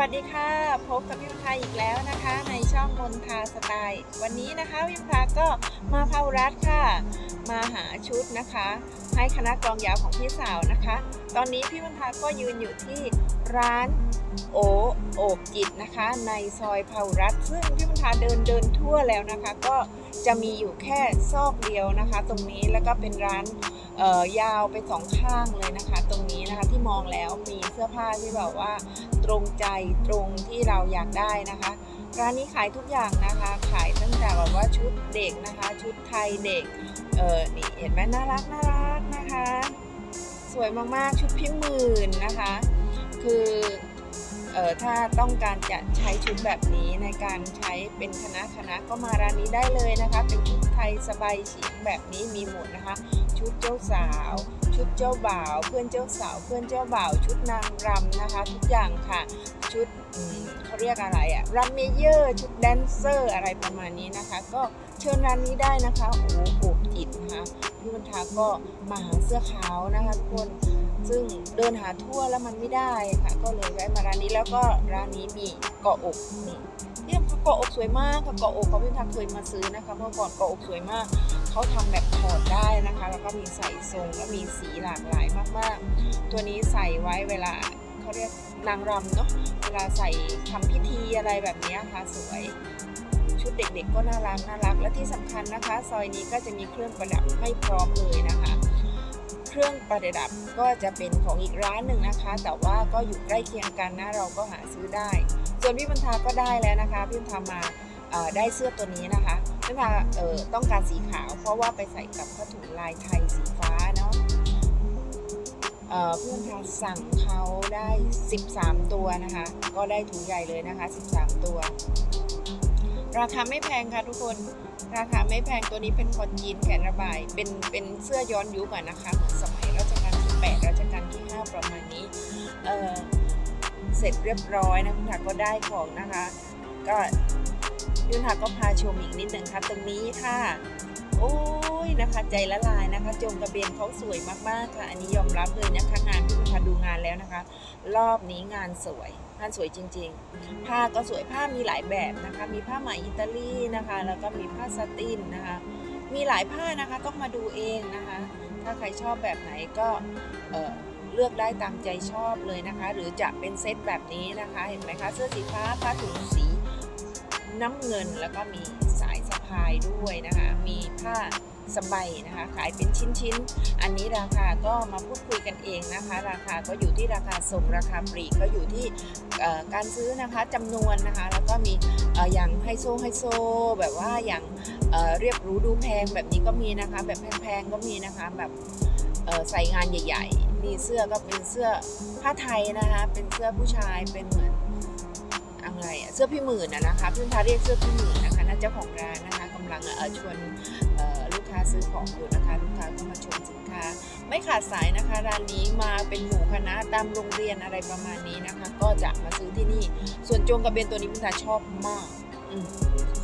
วัสดีค่ะ พบกับพี่มนทาอีกแล้วนะคะ ในช่องมนทาสไตล์ วันนี้นะคะพี่มนทาก็มาพาวรัฐค่ะ มาหาชุดนะคะ ให้คณะกลองยาวของพี่สาวนะคะ ตอนนี้พี่มนทาก็ยืนอยู่ที่ร้าน โอโอบจิตนะคะ ในซอยพารัฐซึ่งพี่มันทาเดินเดินทั่วแล้วนะคะ ก็จะมีอยู่แค่ซอกเดียวนะคะ ตรงนี้แล้วก็เป็นร้านยาวไปสองข้างเลยนะคะ ตรงนี้นะคะที่มองแล้วมีเสื้อผ้าที่แบบว่า ตรงใจตรงที่เราอยากได้นะคะ ร้านนี้ขายทุกอย่างนะคะ ขายตั้งแต่แบบว่าชุดเด็กนะคะ ชุดไทยเด็กเออนี่เห็นไหมน่ารักน่ารักนะคะ สวยมากๆชุดพี่หมื่นนะคะ คือ เอ่อถ้าต้องการจะใช้ชุดแบบนี้ในการใช้เป็นคณะคณะก็มาร้านนี้ได้เลยนะคะ เป็นชุดไทยสบายฉียงแบบนี้มีหมดนะคะ ชุดเจ้าสาว ชุดเจ้าบ่าว เพื่อนเจ้าสาว เพื่อนเจ้าบ่าว ชุดนางรำนะคะ ทุกอย่างค่ะ ชุดเขาเรียกอะไรอะรัมเมเยอร์ชุดแดนเซอร์อะไรประมาณนี้นะคะ ก็เชิญร้านนี้ได้นะคะโอ้โหโอบจิตนะคะพี่บรรทาก็มาหาเสื้อขาวนะคะทุกคน ซึ่งเดินหาทั่วแล้วมันไม่ได้ค่ะ ก็เลยแวะมาร้านนี้แล้วก็ร้านนี้มีเกาะอกนี่เนี่ยเกาะอกสวยมากค่ะเกาะอกเขาพี่บรรทาเคยมาซื้อนะคะเมื่อก่อนเกาะอกสวยมากเขาทำแบบถอดได้นะคะ แล้วก็มีใส่ทรงแล้วมีสีหลากหลายมากๆ ตัวนี้ใส่ไว้เวลาเขาเรียกนางรำเนาะเวลาใส่ทำพิธีอะไรแบบนี้ค่ะสวยชุดเด็กๆก็น่ารักน่ารักและที่สำคัญนะคะ ซอยนี้ก็จะมีเครื่องประดับให้พร้อมเลยนะคะ เครื่องประดับก็จะเป็นของอีกร้านหนึ่งนะคะ แต่ว่าก็อยู่ใกล้เคียงกันนะเราก็หาซื้อได้ ส่วนพี่บรรทาก็ได้แล้วนะคะพี่บรรทามาได้เสื้อตัวนี้นะคะพี่บรรทาต้องการสีขาว เพราะว่าไปใส่กับผ้าถุงลายไทยสีฟ้าเนาะพี่บรรทาสั่งเขาได้ 13 ตัวนะคะ ก็ได้ถุงใหญ่เลยนะคะ 13 ตัว ราคาไม่แพงค่ะทุกคน ราคาไม่แพงตัวนี้เป็นคอจีนแขนระบาย เป็นเป็นเสื้อย้อนยุคอะนะคะเหมือนสมัยรัชกาลที่8รัชกาลที่ 5 ประมาณนี้เออเสร็จเรียบร้อยนะคุณถักก็ได้ของนะคะ ก็พี่ถักก็พาชมอีกนิดหนึ่งค่ะตรงนี้ค่ะโอ้ยนะคะ ใจละลายนะคะ จงกระเบนเขาสวยมากๆค่ะ อันนี้ยอมรับเลยนะคะงาน ดูงานแล้วนะคะ รอบนี้งานสวยงานสวยจริง ๆ ผ้าก็สวยผ้ามีหลายแบบนะคะ มีผ้าไหมอิตาลีนะคะ แล้วก็มีผ้าสตินนะคะ มีหลายผ้านะคะต้องมาดูเองนะคะ ถ้าใครชอบแบบไหนก็เเลือกได้ตามใจชอบเลยนะคะ หรือจะเป็นเซตแบบนี้นะคะ เห็นไหมคะเสื้อสีฟ้าผ้าถุงสีน้ำเงินแล้วก็มีสายสะพายด้วยนะคะ มีผ้า สบายนะคะขายเป็นชิ้นๆ อันนี้ราคาก็มาพูดคุยกันเองนะคะ ราคาก็อยู่ที่ราคาส่งราคาปลีกก็อยู่ที่การซื้อนะคะจำนวนนะคะ แล้วก็มีออย่างไฮโซไฮโซ แบบว่าอย่างเเรียบรู้ดูแพงแบบนี้ก็มีนะคะ แบบแพงๆก็มีนะคะแบบใส่งานใหญ่ๆนี่เสื้อก็เป็นเสื้อผ้าไทยนะคะ เป็นเสื้อผู้ชายเป็นเหมือนอะไรเสื้อพี่หมื่นนะคะเพี่พาเรียกเสื้อพี่หมื่นนะคะน่าเจ้าของร้านนะคะกำลังชวนาซื้อของอยู่นะคะลูกค้าก็มาชมสินค้า ไม่ขาดสายนะคะร้านนี้มาเป็นหมู่คณะตามโรงเรียนอะไรประมาณนี้นะคะ ก็จะมาซื้อที่นี่ ส่วนโจงกระเบนตัวนี้พี่ตาชอบมากอ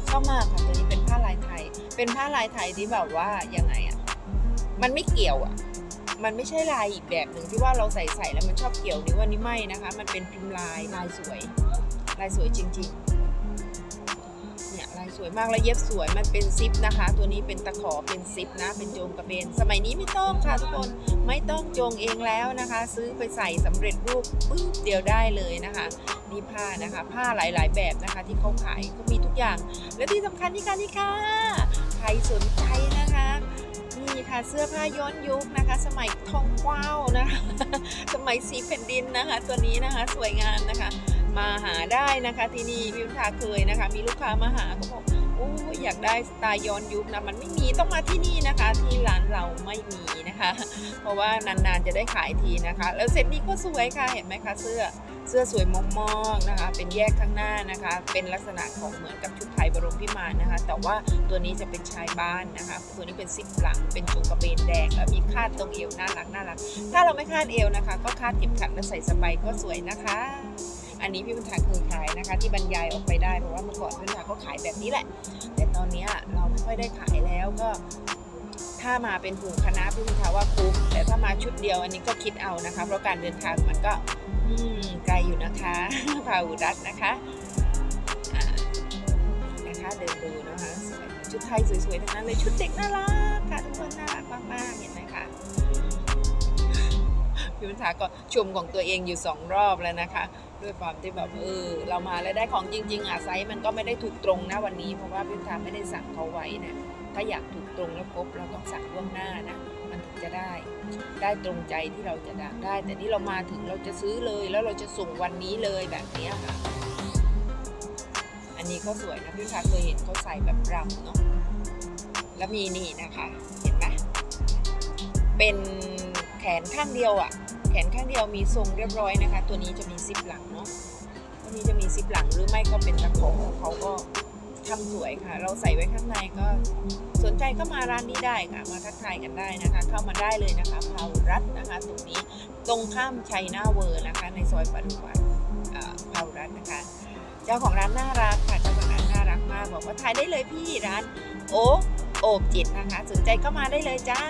ชอบมากค่ะตัวนี้เป็นผ้าลายไทย เป็นผ้าลายไทยที่แบบว่ายังไงอะมันไม่เกี่ยวอะมันไม่ใช่ลายอีกแบบหนึ่งที่ว่าเราใส่ใส่แล้วมันชอบเกี่ยวนี่ว่านี่ไม่นะคะ มันเป็นพิมพ์ลายลายสวย ลายสวยจริง ๆ สวยมากแล้วเย็บสวยมันเป็นซิปนะคะ ตัวนี้เป็นตะขอเป็นซิปนะ เป็นโจงกระเบน สมัยนี้ไม่ต้องค่ะทุกคนไม่ต้องโจงเองแล้วนะคะ ซื้อไปใส่สำเร็จรูปปึ๊บเดียวได้เลยนะคะนี่ผ้านะคะ ผ้าหลายๆ แบบนะคะ ที่เขาขายก็มีทุกอย่าง และที่สำคัญนี่ค่ะนี่ค่ะใครสนใจนะคะนี่ค่ะเสื้อผ้าย้อนยุคนะคะ สมัยทองกว้าวนะคะ สมัยสีแผ่นดินนะคะ ตัวนี้นะคะสวยงามนะคะ มาหาได้นะคะ ที่นี่พิมทาเคยนะคะ มีลูกค้ามาหาเขาบอกโอ้ยอยากได้สไตล์ย้อนยุคนะมันไม่มีต้องมาที่นี่นะคะ ที่ร้านเราไม่มีนะคะ เพราะว่านานๆจะได้ขายทีนะคะ แล้วเซตนี้ก็สวยค่ะเห็นไหมคะเสื้อเสื้อสวยมากๆนะคะ เป็นแยกข้างหน้านะคะ เป็นลักษณะของเหมือนกับชุดไทยบรมพิมานนะคะ แต่ว่าตัวนี้จะเป็นชายบ้านนะคะ ตัวนี้เป็นซิปหลัง เป็นจุงกระเบนแดง แล้วมีคาดตรงเอวน่ารักน่ารัก ถ้าเราไม่คาดเอวนะคะ ก็คาดเข็มขัดแล้วใส่สบายก็สวยนะคะ อันนี้พี่บรรทาเคยขายนะคะ ที่บรรยายออกไปได้เพราะว่าเมื่อก่อนพี่บรรทาก็ขายแบบนี้แหละ แต่ตอนนี้เราไม่ค่อยได้ขายแล้วก็ ถ้ามาเป็นฝูงคณะพี่บรรทาว่าคุ้มแต่ถ้ามาชุดเดียวอันนี้ก็คิดเอานะคะ เพราะการเดินทางมันก็ไกลอยู่นะคะพาหุรัตนะคะนะคะเดินดูนะคะชุดไทยสวยๆทั้งนั้นเลยชุดเด็กน่ารักค่ะทุกคนน่ารักมากๆเห็นไหมคะพี่วุฒาก็ชมของตัวเองอยู่สองรอบแล้วนะคะ ด้วยความที่แบบเออเรามาแล้วได้ของจริง ๆอะไซส์มันก็ไม่ได้ถูกตรงนะวันนี้เพราะว่าพี่วุฒาไม่ได้สั่งเขาไว้นะถ้าอยากถูกตรงแล้วครบเราต้องสั่งล่วงหน้านะ มันถึงจะได้ ได้ตรงใจที่เราจะได้ได้แต่นี่เรามาถึงเราจะซื้อเลยแล้วเราจะส่งวันนี้เลยแบบนี้ค่ะ อันนี้ก็สวยนะพี่คะเคยเห็นเขาใส่แบบรำเนาะแล้วมีนี่นะคะ เห็นไหมเป็นแขนข้างเดียวอะ่ะ นข้างเดียวมีทรงเรียบร้อยนะคะ ตัวนี้จะมีซิปหลังเนาะตัวนี้จะมีซิปหลังหรือไม่ก็เป็นตะขอเขาก็ทำสวยค่ะ เราใส่ไว้ข้างในก็สนใจก็มาร้านนี้ได้ค่ะ มาทักทายกันได้นะคะ เข้ามาได้เลยนะคะพาวรัตนะคะ ตรงนี้ตรงข้ามชัยนาเวอร์นะคะ ในซอยปทุมวันพาวรัตนะคะ เจ้าของร้านน่ารักค่ะเจ้าของร้านน่ารักมากบอกว่าถ่ายได้เลยพี่ร้านโอ๊โอบจิตนะคะ สนใจก็มาได้เลยจ้า